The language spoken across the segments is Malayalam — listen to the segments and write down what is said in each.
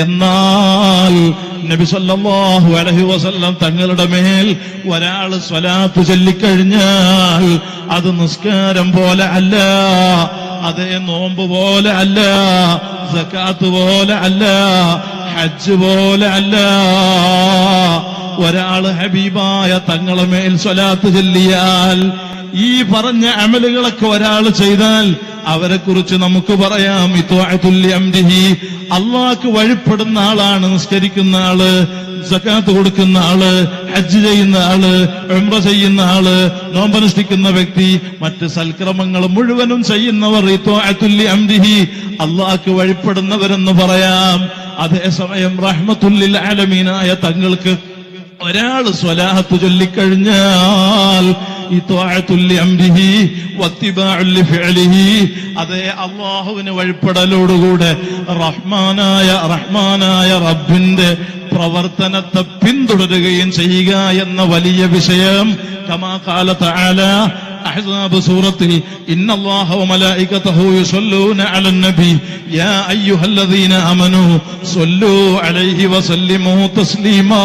എന്നാൽ നബി സല്ലല്ലാഹു അലൈഹി വസല്ലം തങ്ങളുടെ മേൽ ഒരാൾ സ്വലാത്ത് ചൊല്ലിക്കഴിഞ്ഞാൽ അത് നിസ്കാരം പോലെ അല്ല അതേ നോമ്പ് പോലെ അല്ല സക്കാത്ത് പോലെ അല്ല ഹജ്ജ് പോലെ അല്ല. ഒരാൾ ഹബീബായ തങ്ങളുടെ മേൽ സ്വലാത്ത് ചൊല്ലിയാൽ ഈ പറഞ്ഞ അമലുകളൊക്കെ ഒരാൾ ചെയ്താൽ അവരെ കുറിച്ച് നമുക്ക് പറയാം. ഇത്വാഅത്തുല്യംരിഹി അള്ളാഹ്ക്ക് വഴിപ്പെടുന്ന ആളാണ് നിസ്കരിക്കുന്ന ആൾ സക്കാത്ത് കൊടുക്കുന്ന ആൾ ഹജ്ജ് ചെയ്യുന്ന ആൾ ഉംറ ചെയ്യുന്ന ആൾ നോമ്പനുഷ്ഠിക്കുന്ന വ്യക്തി മറ്റ് സൽക്രമങ്ങൾ മുഴുവനും ചെയ്യുന്നവർ ഇത്വാഅത്തുല്യംരിഹി അള്ളാഹ്ക്ക് വഴിപ്പെടുന്നവരെന്ന് പറയാം. അതേസമയം റഹ്മത്തുല്ലിൽ ആലമീനായ തങ്ങൾക്ക് ഒരാൾ സ്വലാഹത്ത് ചൊല്ലിക്കഴിഞ്ഞാൽ ഈ ഇത്വാഅത്തുല്ലി അംരിഹി വത്തിബാഉല്ലി ഫിഅലിഹി അതേ അള്ളാഹുവിന് വഴിപ്പെടലോടുകൂടെ റഹ്മാനായ റഹ്മാനായ റബ്ബിന്റെ പ്രവർത്തനത്തെ പിന്തുടരുകയും ചെയ്യുക എന്ന വലിയ വിഷയം കമാ കാല അഹ്സാബ് സൂറത്തിൽ ഇന്നല്ലാഹ വമലായികതഹു യുസല്ലൂന അലൻ നബി യാ അയ്യുഹല്ലദീന ആമനൂ സല്ലൂ അലൈഹി വസല്ലിമൂ തസ്ലീമാ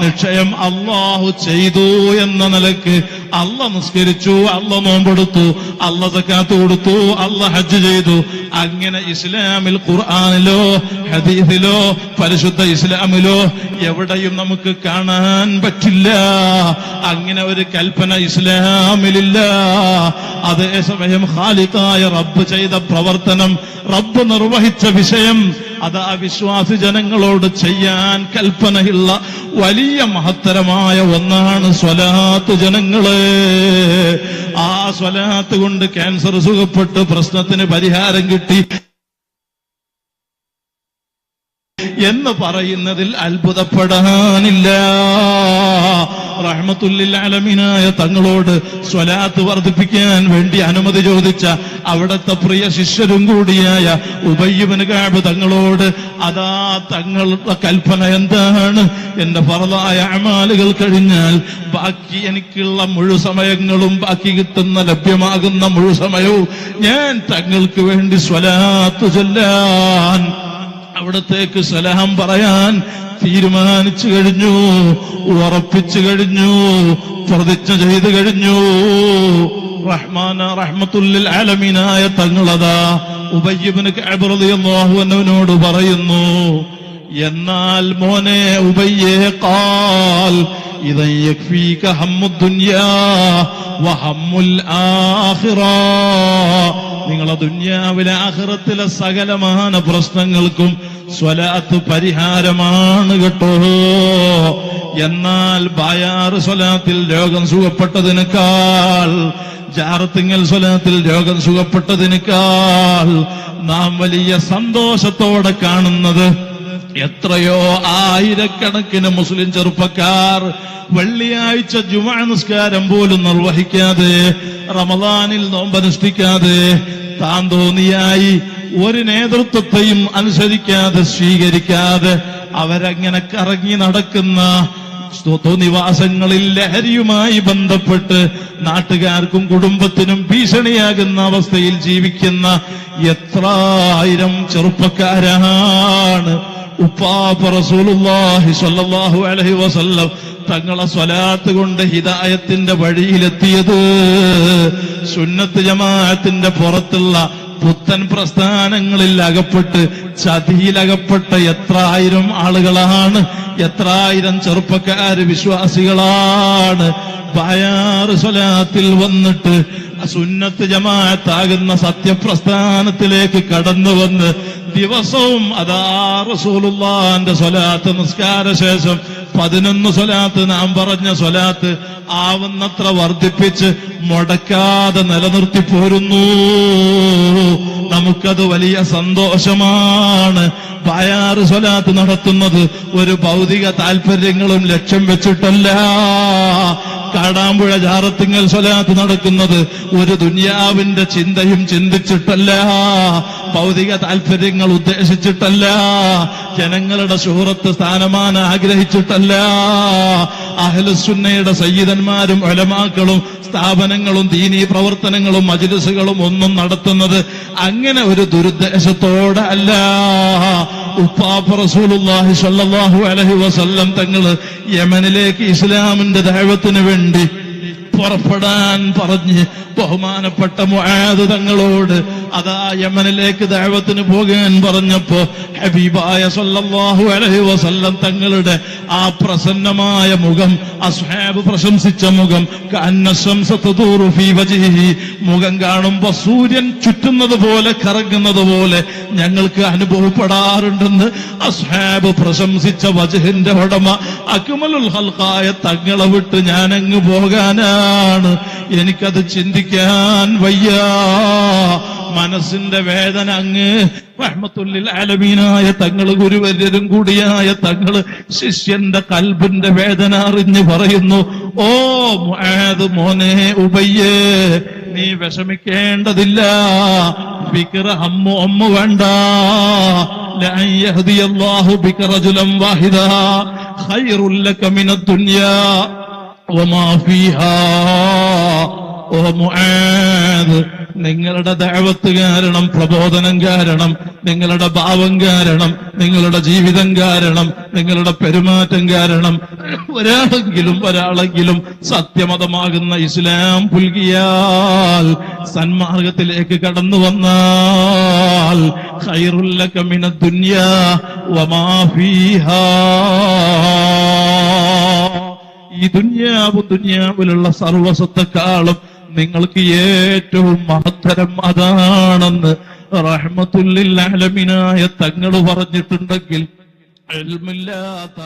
നിശ്ചയം അള്ളാഹു ചെയ്തു എന്ന നിലയ്ക്ക്. അല്ല നിസ്കരിച്ചു അല്ല നോമ്പെടുത്തു അല്ല സക്കാത്ത് കൊടുത്തു അല്ല ഹജ്ജ് ചെയ്തു. അങ്ങനെ ഇസ്ലാമിൽ ഖുർആാനിലോ ഹദീസിലോ പരിശുദ്ധ ഇസ്ലാമിലോ എവിടെയും നമുക്ക് കാണാൻ പറ്റില്ല. അങ്ങനെ ഒരു കൽപ്പന ഇസ്ലാമിലില്ല. അതേസമയം ഖാലിഖായ റബ്ബ് ചെയ്ത പ്രവർത്തനം റബ്ബ് നിർവഹിച്ച വിഷയം അത് അവിശ്വാസി ജനങ്ങളോട് ചെയ്യാൻ കൽപ്പനയുള്ള വലിയ മഹത്തരമായ ഒന്നാണ് സ്വലാത്ത് ജനങ്ങൾ. ആ സ്വലാത്ത് കൊണ്ട് ക്യാൻസർ സുഖപ്പെട്ട് പ്രശ്നത്തിന് പരിഹാരം കിട്ടി. എന്ന് പറയുന്നതിൽ അത്ഭുതപ്പെടാനില്ല. റഹ്മത്തുല്ലിൽ അലമിനായ തങ്ങളോട് സ്വലാത്ത് വർദ്ധിപ്പിക്കാൻ വേണ്ടി അനുമതി ചോദിച്ച അവിടത്തെ പ്രിയ ശിഷ്യരും കൂടിയായ ഉബയ്യബന് കാബ് തങ്ങളോട് അതാ തങ്ങളുടെ കൽപ്പന എന്താണ്? എന്റെ പറതായ അമാലുകൾ കഴിഞ്ഞാൽ ബാക്കി എനിക്കുള്ള മുഴുസമയങ്ങളും ബാക്കി കിട്ടുന്ന ലഭ്യമാകുന്ന മുഴുസമയവും ഞാൻ തങ്ങൾക്ക് വേണ്ടി സ്വലാത്ത് ചൊല്ലാൻ അവിടത്തേക്ക് സലഹം പറയാൻ തീരുമാനിച്ചു കഴിഞ്ഞു ഉറപ്പിച്ചു കഴിഞ്ഞു പ്രതിജ്ഞ ചെയ്തു കഴിഞ്ഞു. റഹ്മാന റഹ്മത്തുല്ലിൽ ആലമീനായ തങ്ങളതാ ഉബയ്യബിന് അള്ളാഹുവിനോട് പറയുന്നു എന്നാൽ മോനെ ഉബയ്യേ കാൽ ഇതയ്യക്ഫീക യക്ഫീക ഹമ്മുദ്ദുനിയാ വഹമ്മുൽ ആഖിറ. നിങ്ങളെ ദുന്യാവിലെ ആഹ്റത്തിലെ സകലമാന പ്രശ്നങ്ങൾക്കും സ്വലാത്ത് പരിഹാരമാണ് കേട്ടോ. എന്നാൽ ബായാറ് സ്വലാത്തിൽ രോഗം സുഖപ്പെട്ടതിനേക്കാൾ ജാറത്തിങ്ങൽ സ്വലാത്തിൽ രോഗം സുഖപ്പെട്ടതിനേക്കാൾ നാം വലിയ സന്തോഷത്തോടെ കാണുന്നത് എത്രയോ ആയിരക്കണക്കിന് മുസ്ലിം ചെറുപ്പക്കാർ വെള്ളിയാഴ്ച ജുമാ നിസ്കാരം പോലും നിർവഹിക്കാതെ റമദാനിൽ നോമ്പനുഷ്ഠിക്കാതെ താൻ തോന്നിയായി ഒരു നേതൃത്വത്തെയും അനുസരിക്കാതെ സ്വീകരിക്കാതെ അവരങ്ങനെ കറങ്ങി നടക്കുന്ന നിവാസങ്ങളിൽ ലഹരിയുമായി ബന്ധപ്പെട്ട് നാട്ടുകാർക്കും കുടുംബത്തിനും ഭീഷണിയാകുന്ന അവസ്ഥയിൽ ജീവിക്കുന്ന എത്ര ആയിരം ചെറുപ്പക്കാരാണ്. ഉപ്പാപ്പ റസൂലുല്ലാഹി സ്വല്ലല്ലാഹു അലൈഹി വസല്ലം തങ്ങളെ സ്വലാത്ത് കൊണ്ട് ഹിദായത്തിന്റെ വഴിയിലെത്തിയത്. സുന്നത്ത് ജമാഅത്തിന്റെ പുറത്തുള്ള പുത്തൻ പ്രസ്ഥാനങ്ങളിൽ അകപ്പെട്ട് ചതിയിലകപ്പെട്ട എത്ര ആയിരം ആളുകളാണ് എത്ര ആയിരം ചെറുപ്പക്കാര് വിശ്വാസികളാണ്. ബയാറ് സ്വലാത്തിൽ വന്നിട്ട് സുന്നത്ത് ജമാഅത്താകുന്ന സത്യപ്രസ്ഥാനത്തിലേക്ക് കടന്നു വന്ന് ദിവസവും അതാ റസൂലുള്ളാന്റെ സ്വലാത്ത് നിസ്കാര ശേഷം പതിനൊന്ന് സ്വലാത്ത് നാം പറഞ്ഞ സ്വലാത്ത് ആവുന്നത്ര വർദ്ധിപ്പിച്ച് മുടക്കാതെ നിലനിർത്തി പോരുന്നു. നമുക്കത് വലിയ സന്തോഷമാണ്. പായാറ് സ്വലാത്ത് നടത്തുന്നത് ഒരു ഭൗതിക താല്പര്യങ്ങളും ലക്ഷ്യം വെച്ചിട്ടല്ല. കാടാമ്പുഴ ജാറത്തിങ്ങൽ സ്വലാത്ത് നടക്കുന്നത് ഒരു ദുനിയാവിന്റെ ചിന്തയും ചിന്തിച്ചിട്ടല്ല. ഭൗതിക താല്പര്യങ്ങൾ ഉദ്ദേശിച്ചിട്ടല്ല. ജനങ്ങളുടെ സുഹൃത്ത് സ്ഥാനമാന ആഗ്രഹിച്ചിട്ടല്ല. അഹ്ലുസുന്നയുടെ സയ്യിദന്മാരും ഒലമാക്കളും സ്ഥാപനങ്ങളും ദീനീ പ്രവർത്തനങ്ങളും മജിലിസുകളും ഒന്നും നടത്തുന്നത് അങ്ങനെ ഒരു ദുരുദ്ദേശത്തോടെ അല്ല. ഉപ്പാപ്പ റസൂലുല്ലാഹി സല്ലല്ലാഹു അലൈഹി വസല്ലം തങ്ങൾ യമനിലേക്ക് ഇസ്ലാമിന്റെ ദൈവത്തിന് വേണ്ടി പുറപ്പെടാൻ പറഞ്ഞ് ബഹുമാനപ്പെട്ട മുആദ് തങ്ങളോട് അതാ യമനിലേക്ക് ദൈവത്തിന് പോകാൻ പറഞ്ഞപ്പോ ഹബീബായ സല്ലല്ലാഹു അലൈഹി വസല്ലം തങ്ങളുടെ ആ പ്രസന്നമായ മുഖം അസ്ഹാബ് പ്രശംസിച്ച മുഖം മുഖം കാണുമ്പോ സൂര്യൻ ചുറ്റുന്നത് പോലെ കറങ്ങുന്നത് പോലെ ഞങ്ങൾക്ക് അനുഭവപ്പെടാറുണ്ടെന്ന് അസ്ഹാബ് പ്രശംസിച്ച വജഹിന്റെ ഉടമ അക്മലുൽ ഹൽക്കായ തങ്ങളെ വിട്ട് ഞാനങ്ങ് പോകാനാണ്. എനിക്കത് ചിന്തിക്കാൻ വയ്യ. മനസ്സിന്റെ വേദന അങ്ങ് റഹ്മത്തുള്ളിൽ ആലമീനായ തങ്ങൾ ഗുരുവര്യരും കൂടിയായ തങ്ങൾ ശിഷ്യന്റെ കൽബിന്റെ വേദന അറിഞ്ഞ് പറയുന്നു ഓ ഏത് മോനെ ഉബയ്യേ നീ വിഷമിക്കേണ്ടതില്ല. ഫിക്ര അമ്മു അമ്മ വേണ്ട. ലഅൻ ബിക്കറജുലം വാഹിദ ഖൈറുൽ ലക മിനദ് ദുനിയാ വമാ ഓ മുആദ് നിങ്ങളുടെ ദേവത്ത് കാരണം പ്രബോധനം കാരണം നിങ്ങളുടെ ഭാവം കാരണം നിങ്ങളുടെ ജീവിതം കാരണം നിങ്ങളുടെ പെരുമാറ്റം കാരണം ഒരാളെങ്കിലും ഒരാളെങ്കിലും സത്യമതമാകുന്ന ഇസ്ലാം പുൽകിയാൽ സന്മാർഗത്തിലേക്ക് കടന്നു വന്നാൽ ഈ ദുന്യാവ് ദുന്യാവിലുള്ള സർവസ്വത്തെക്കാളും നിങ്ങൾക്ക് ഏറ്റവും മഹത്തരം അതാണെന്ന് റഹ്മത്തുല്ലിൽ അലമിനായ തങ്ങൾ പറഞ്ഞിട്ടുണ്ടെങ്കിൽ ഇൽമില്ലാത്ത